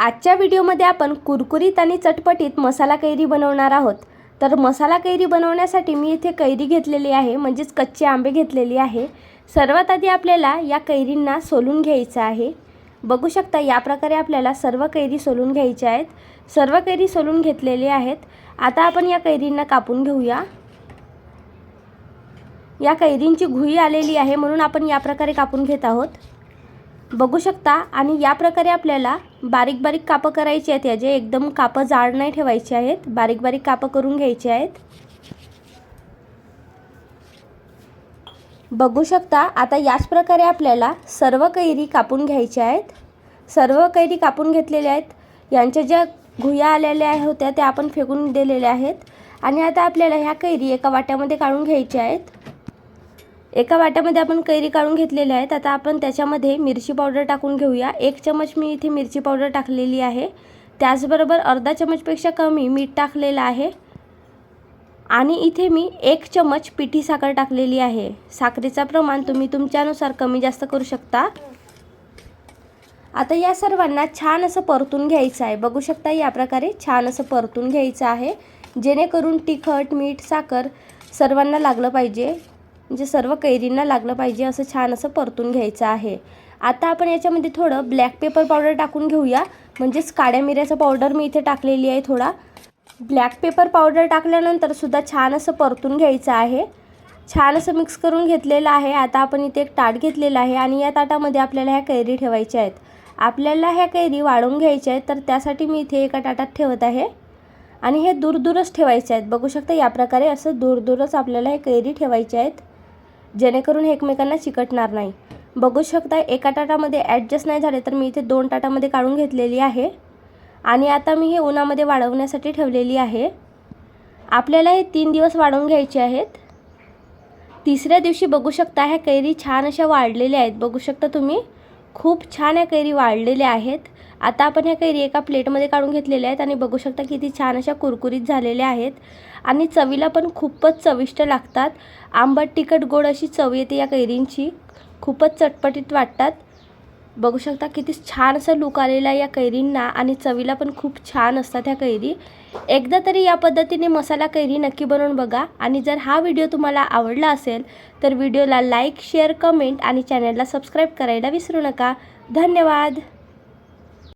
आजच्या व्हिडिओमध्ये आपण कुरकुरीत आणि चटपटीत मसाला कैरी बनवणार आहोत. तर मसाला कैरी बनवण्यासाठी मी इथे कैरी घेतलेली आहे म्हणजेच कच्चे आंबे घेतलेली आहे. सर्वात आधी आपल्याला या कैरींना सोलून घ्यायचं आहे. बघू शकता या प्रकारे आपल्याला सर्व कैरी सोलून घ्यायच्या आहेत. सर्व कैरी सोलून घेतलेले आहेत. आता आपण या कैरींना कापून घेऊया. या कैरींची घुई आलेली आहे म्हणून आपण या प्रकारे कापून घेत आहोत. बघू शकता. आणि या प्रकारे आपल्याला बारीक बारीक कापं करायची आहेत. याचे एकदम कापं जाड नाही ठेवायची आहेत. बारीक बारीक कापं करून घ्यायची आहेत. बघू शकता आता याच प्रकारे आपल्याला सर्व कैरी कापून घ्यायच्या आहेत. सर्व कैरी कापून घेतलेल्या आहेत. यांच्या ज्या घुया आलेल्या होत्या त्या आपण फेकून दिलेल्या आहेत. आणि आता आपल्याला ह्या कैरी एका वाट्यामध्ये काढून घ्यायच्या आहेत. एका वाट्यामध्ये आपण कैरी काढून घेतलेल्या आहेत. आता आपण त्याच्यामध्ये मिरची पावडर टाकून घेऊया. एक चमच मी इथे मिरची पावडर टाकलेली आहे. त्याचबरोबर अर्धा चमचपेक्षा कमी मीठ टाकलेलं आहे. आणि इथे मी एक चमच पिठी साखर टाकलेली आहे. साखरेचं प्रमाण तुम्ही तुमच्यानुसार कमी जास्त करू शकता. आता या सर्वांना छान असं परतून घ्यायचं आहे. बघू शकता या प्रकारे छान असं परतून घ्यायचं आहे. जेणेकरून तिखट मीठ साखर सर्वांना लागलं पाहिजे. म्हणजे सर्व कैरींना लागलं पाहिजे असं छान असं परतून घ्यायचं आहे. आता आपण याच्यामध्ये थोडं ब्लॅक पेपर पावडर टाकून घेऊया. म्हणजेच काळ्या मिऱ्याचा पावडर मी इथे टाकलेली आहे थोडा. ब्लॅक पेपर पावडर टाकल्यानंतर सुद्धा छान असं परतून घ्यायचं आहे. छान असं मिक्स करून घेतलेलं आहे. आता आपण इथे एक ताट घेतलेलं आहे आणि या ताटामध्ये आपल्याला ह्या कैरी ठेवायच्या आहेत. आपल्याला ह्या कैरी वाढवून घ्यायच्या आहेत तर त्यासाठी मी इथे एका ताटात ठेवत आहे. आणि हे दूर दूरच ठेवायचे आहेत. बघू शकता या प्रकारे असं दूर दूरच आपल्याला हे कैरी ठेवायचे आहेत. जेणेकरून हे एकमेकांना चिकटणार नाही. बघू शकता एका टाटामध्ये ॲडजस्ट नाही झाले तर मी इथे दोन टाटामध्ये काढून घेतलेली आहे. आणि आता मी हे उन्हामध्ये वाढवण्यासाठी ठेवलेली आहे. आपल्याला हे तीन दिवस वाढवून घ्यायचे आहेत. तिसऱ्या दिवशी बघू शकता ह्या कैरी छान अशा वाढलेल्या आहेत. बघू शकता तुम्ही खूप छान ह्या कैरी वाढलेल्या आहेत. आता आपण ह्या कैरी एका प्लेटमध्ये काढून घेतलेल्या आहेत आणि बघू शकता किती छान अशा कुरकुरीत झालेल्या आहेत. आणि चवीला पण खूपच चविष्ट लागतात. आंबट तिखट गोड अशी चव येते या कैरींची. खूपच चटपटीत वाटतात. बघू शकता किती छान असा लुक आलेला या कैरींना आणि चवीला पण खूप छान असतात ह्या कैरी. एकदा तरी या पद्धतीने मसाला कैरी नक्की बनवून बघा. आणि जर हा व्हिडिओ तुम्हाला आवडला असेल तर व्हिडिओला लाईक शेअर कमेंट आणि चॅनलला सबस्क्राईब करायला विसरू नका. धन्यवाद!